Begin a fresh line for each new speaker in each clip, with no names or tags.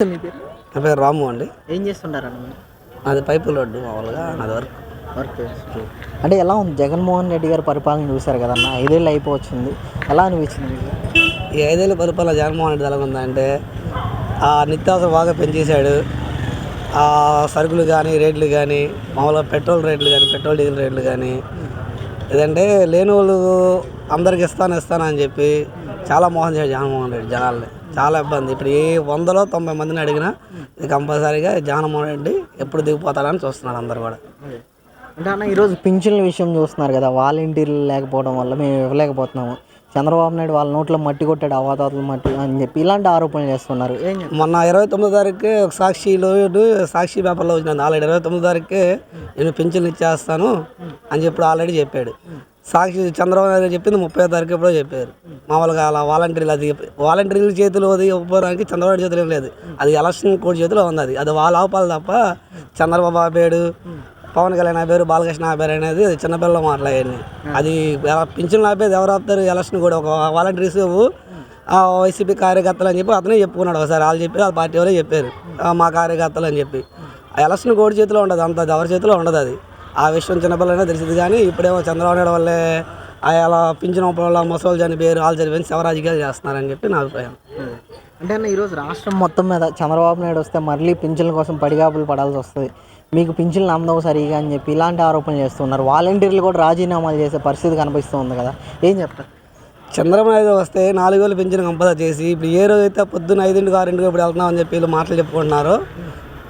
మీ పేరు?
నా పేరు రాము అండి.
ఏం చేస్తుంటారన్న మీరు?
అది పైపు రోడ్డు మామూలుగా అది వరకు.
వర్క్ అంటే ఎలా ఉంది? జగన్మోహన్ రెడ్డి గారి పరిపాలన చూశారు కదన్న ఐదేళ్ళు అయిపోవచ్చింది. ఎలా అనిపించింది
ఈ ఐదేళ్ళ పరిపాలన జగన్మోహన్ రెడ్డి ఎలా ఉందంటే ఆ నిత్యావసర బాగా పెంచేశాడు. ఆ సరుకులు కానీ రేట్లు కానీ మామూలుగా పెట్రోల్ రేట్లు కానీ పెట్రోల్ డీజిల్ రేట్లు కానీ ఏదంటే లేని వాళ్ళు అందరికి ఇస్తాను ఇస్తాను అని చెప్పి చాలా మోహన్ చేశాడు జగన్మోహన్ రెడ్డి జనాల్ని. చాలా ఇబ్బంది. ఇప్పుడు ఏ వందలో తొంభై మందిని అడిగినా కంపల్సరీగా జగన్మోహన్ రెడ్డి ఎప్పుడు దిగిపోతాడని చూస్తున్నారు అందరు కూడా.
అంటే అన్న ఈరోజు పింఛన్ల విషయం చూస్తున్నారు కదా వాలంటీర్లు లేకపోవడం వల్ల మేము ఇవ్వలేకపోతున్నాము. చంద్రబాబు నాయుడు వాళ్ళ నోట్లో మట్టి కొట్టాడు అవాతాతలు మట్టి అని చెప్పి ఇలాంటి ఆరోపణలు చేస్తున్నారు?
మొన్న ఇరవై తొమ్మిదో తారీఖు ఒక సాక్షిలో సాక్షి పేపర్లో వచ్చింది ఆల్రెడీ ఇరవై తొమ్మిదో తారీఖుకే నేను పింఛన్లు ఇచ్చేస్తాను అని చెప్పి ఆల్రెడీ చెప్పాడు. సాక్షి చంద్రబాబు నాయుడు చెప్పింది ముప్పై తారీఖు ఎప్పుడో చెప్పారు. మామూలుగా అలా వాలంటీర్లు అది వాలంటీర్ల చేతిలో అది ఇవ్వడానికి చంద్రబాబు చేతిలో ఏం లేదు. అది ఎలక్షన్ కోడ్ చేతిలో ఉంది అది. అది వాళ్ళ ఆపాలి తప్ప చంద్రబాబు ఆపాడు పవన్ కళ్యాణ్ ఆపారు బాలకృష్ణ ఆపారు అనేది అది చిన్నపిల్లలు మాట్లాడండి అది ఎలా పింఛన్లు ఆపేది ఎవరు ఆపుతారు? ఎలక్షన్ కూడా ఒక వాలంటీర్స్ ఆ వైసీపీ కార్యకర్తలు అని చెప్పి అతనే చెప్పుకున్నాడు ఒకసారి. వాళ్ళు చెప్పారు వాళ్ళ పార్టీ వాళ్ళే చెప్పారు. మా కార్యకర్తలు అని చెప్పి. ఆ ఎలక్షన్ కోడి చేతిలో ఉండదు అంత ఎవరి చేతిలో ఉండదు అది. ఆ విషయం చిన్నపిల్లలైనా తెలిసింది కానీ ఇప్పుడేమో చంద్రబాబు నాయుడు వల్లే అలా పింఛన్ వల్ల ముసలి చనిపోయారు వాళ్ళు చనిపోయి శవ రాజకీయాలు చేస్తున్నారని చెప్పి నా అభిప్రాయం.
అంటే అన్న ఈరోజు రాష్ట్రం మొత్తం మీద చంద్రబాబు నాయుడు వస్తే మళ్ళీ పింఛన్ల కోసం పడిగాపులు పడాల్సి వస్తుంది. మీకు పింఛన్లు అందవు సరిగా అని చెప్పి ఇలాంటి ఆరోపణలు చేస్తున్నారు. వాలంటీర్లు కూడా రాజీనామాలు చేసే పరిస్థితి కనిపిస్తూ ఉంది కదా. ఏం చెప్తారు?
చంద్రబాబు నాయుడు వస్తే నాలుగు వేలు పెంచిన కంపల్సరీ చేసి ఇప్పుడు ఏ రోజు అయితే పొద్దున్న ఐదింటికి ఆరింటికి ఇప్పుడు వెళ్తున్నాం అని చెప్పి వీళ్ళు మాటలు చెప్పుకుంటున్నారు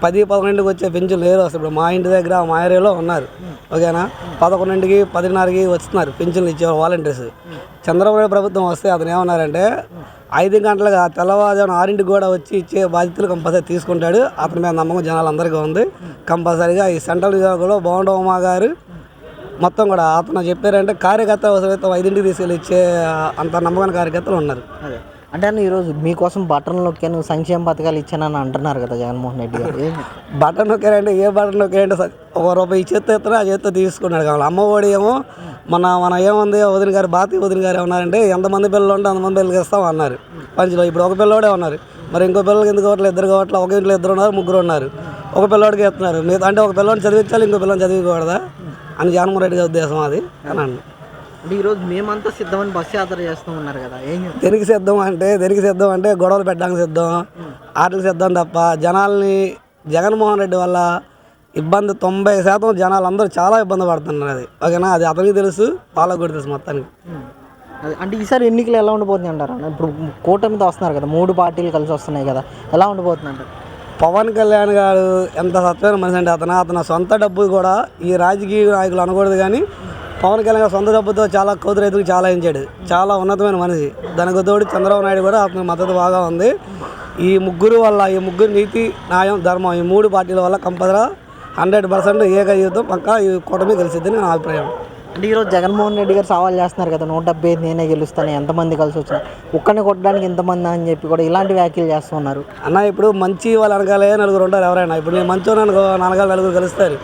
పది పదకొండుకి వచ్చే పెంచులు లేరు అసలు ఇప్పుడు మా ఇంటి దగ్గర మా ఏరియాలో ఉన్నారు. ఓకేనా? పదకొండింటికి పదిన్నరకి వస్తున్నారు పెన్షన్లు ఇచ్చే వాలంటీర్స్. చంద్రబాబు ప్రభుత్వం వస్తే అతను ఏమన్నారంటే ఐదు గంటలుగా తెల్లవారుజామున ఆరింటికి కూడా వచ్చి ఇచ్చే బాధ్యతలు కంపల్సరీ తీసుకుంటాడు. అతని మీద నమ్మకం జనాలందరికీ ఉంది. కంపల్సరీగా ఈ సెంట్రల్ నియోజకవర్గంలో బోండోమా గారు మొత్తం కూడా అతను చెప్పారంటే కార్యకర్త అవసరమైతే ఐదింటికి తీసుకెళ్ళి ఇచ్చే అంత నమ్మకం కార్యకర్తలు ఉన్నారు.
అదే. అంటే అన్న ఈరోజు మీకోసం బటన్ నొక్కాను సంక్షేమ పథకాలు ఇచ్చానని అంటున్నారు కదా జగన్మోహన్ రెడ్డి గారు.
బటన్ నొక్కారంటే ఏ బటన్ నొక్కారంటే ఒక రూపాయి చేత్తో ఎత్తారో ఆ చేత్తో తీసుకున్నాడు కావాలి. అమ్మఒడి ఏమో మన మన ఏముంది వదిన గారు బాతి వదిన గారు ఏమన్నారంటే ఎంతమంది పిల్లలు ఉంటే అంతమంది పిల్లలకి ఇస్తాం అన్నారు. పంచులో ఇప్పుడు ఒక పిల్లోడే ఉన్నారు. మరి ఇంకో పిల్లలకి ఎందుకు కావట్లేదు ఇద్దరు కావట్లేదు ఒక ఇంట్లో ఇద్దరు ఉన్నారు ముగ్గురు ఉన్నారు. ఒక పిల్లవాడికి ఇస్తున్నారు. మీరు అంటే ఒక పిల్లోని చదివించాలి ఇంకో పిల్లని చదివికూడదా? అని జగన్మోహన్ రెడ్డి గారి ఉద్దేశం అది అని
అంటే ఈరోజు మేమంతా సిద్ధమని బస్సు యాత్ర చేస్తూ ఉన్నారు కదా ఏం?
దేనికి సిద్ధం అంటే దేనికి సిద్ధం అంటే గొడవలు పెట్టడానికి సిద్ధం ఆటలు సిద్ధం తప్ప జనాల్ని జగన్మోహన్ రెడ్డి వల్ల ఇబ్బంది తొంభై శాతం జనాలు అందరూ చాలా ఇబ్బంది పడుతున్నారు అది. ఓకేనా? అది అతనికి తెలుసు వాళ్ళకు కూడా తెలుసు మొత్తానికి.
అదే అంటే ఈసారి ఎన్నికలు ఎలా ఉండబోతుంది అంటారు అన్న? ఇప్పుడు కూటమితో వస్తున్నారు కదా మూడు పార్టీలు కలిసి వస్తున్నాయి కదా ఎలా ఉండబోతుంది అంటారు?
పవన్ కళ్యాణ్ గారు ఎంత సత్యమైన మనిషి అంటే అతను అతను సొంత డబ్బు కూడా ఈ రాజకీయ నాయకులు అనకూడదు కానీ పవన్ కళ్యాణ్ సొంత డబ్బుతో చాలా కోతి రైతులకు చాలా ఇచ్చాడు చాలా ఉన్నతమైన మనిషి. దానికి తోడు చంద్రబాబు నాయుడు కూడా అతని మద్దతు బాగా ఉంది. ఈ ముగ్గురు వల్ల ఈ ముగ్గురు నీతి న్యాయం ధర్మం ఈ మూడు పార్టీల వల్ల కంపల్సరీ హండ్రెడ్ పర్సెంట్ ఏక జీవితం పక్కా ఈ కూటమి గెలిచిద్దని నా అభిప్రాయం.
అంటే ఈరోజు జగన్మోహన్ రెడ్డి గారు సవాల్ చేస్తున్నారు కదా నూట డెబ్బై ఐదు నేనే గెలుస్తాను ఎంతమంది కలిసి వచ్చినా. ఒక్కడిని కొట్టడానికి ఎంతమంది అని చెప్పి కూడా ఇలాంటి వ్యాఖ్యలు చేస్తున్నారు
అన్న ఇప్పుడు మంచి వాళ్ళు అనగాలే నలుగురు ఉంటారు ఎవరైనా. ఇప్పుడు నేను మంచి నలగాలు నలుగురు కలుస్తారు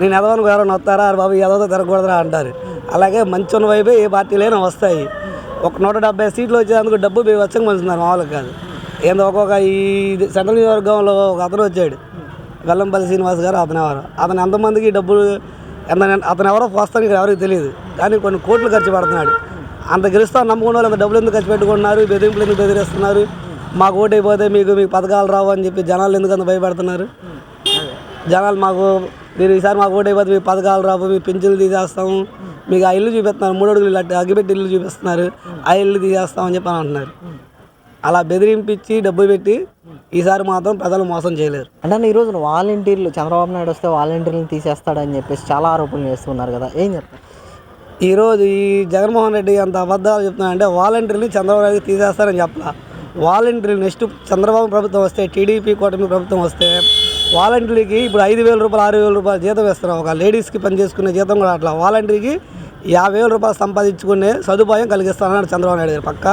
నేను ఎదవను ఎవరైనా వస్తారా బాబు ఎదవతో తిరగకూడదురా అంటారు. అలాగే మంచి ఉన్న వైపే ఏ పార్టీలైనా వస్తాయి. ఒక నూట డెబ్బై సీట్లు వచ్చేందుకు డబ్బు మీ వచ్చంగా పంచుతున్నారు మామూలుగా కాదు. ఏందో ఒక్కొక్క ఈ సెంట్రల్ నియోజకవర్గంలో ఒక అతను వచ్చాడు వెల్లంపల్లి శ్రీనివాస్ గారు అతను ఎవరు? అతను ఎంతమందికి డబ్బులు ఎంత అతను ఎవరో పోస్తాను ఇక్కడ ఎవరికి తెలియదు. కానీ కొన్ని కోట్లు ఖర్చు పెడుతున్నాడు. అంత గెలుస్తాం నమ్ముకున్న వాళ్ళు అంత డబ్బులు ఎందుకు ఖర్చు పెట్టుకుంటున్నారు? బెదిరింపులు ఎందుకు బెదిరిస్తున్నారు? మాకు ఓటు అయిపోతే మీకు మీకు పథకాలు రావు అని చెప్పి జనాలు ఎందుకు అంత భయపడుతున్నారు? జనాలు మాకు మీరు ఈసారి మాకు ఓటు అయిపోతే మీకు పథకాలు రావు మీ పింఛన్లు తీసేస్తాము. మీకు ఆ ఇల్లు చూపిస్తున్నారు మూడు అడుగులు ఇల్లు అగ్గిపెట్టి ఇల్లు చూపిస్తున్నారు. ఆ ఇల్లు తీసేస్తామని చెప్పి అని అంటున్నారు. అలా బెదిరింపించి డబ్బు పెట్టి ఈసారి మాత్రం ప్రజలు మోసం చేయలేరు.
అంటే అన్న ఈరోజు వాలంటీర్లు చంద్రబాబు నాయుడు వస్తే వాలంటీర్లను తీసేస్తాడని చెప్పేసి చాలా ఆరోపణలు చేస్తున్నారు కదా. ఏం చెప్తారు?
ఈరోజు ఈ జగన్మోహన్ రెడ్డి అంత అబద్ధాలు చెప్తున్నాడంటే వాలంటీర్ని చంద్రబాబు నాయుడు తీసేస్తారని చెప్పలా. వాలంటీర్లు నెక్స్ట్ చంద్రబాబు ప్రభుత్వం వస్తే టీడీపీ కూటమి ప్రభుత్వం వస్తే వాలంటీర్కి ఇప్పుడు ఐదు వేల రూపాయలు ఆరు వేల రూపాయలు జీతం ఇస్తున్నాం ఒక లేడీస్కి పని చేసుకునే జీతం కూడా అట్లా. వాలంటీర్కి యాభై వేల రూపాయలు సంపాదించుకునే సదుపాయం కలిగిస్తానన్నాడు చంద్రబాబు నాయుడు గారు. పక్క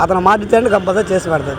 అతను మాట కంపల్సరీ చేసి పెడతాడు.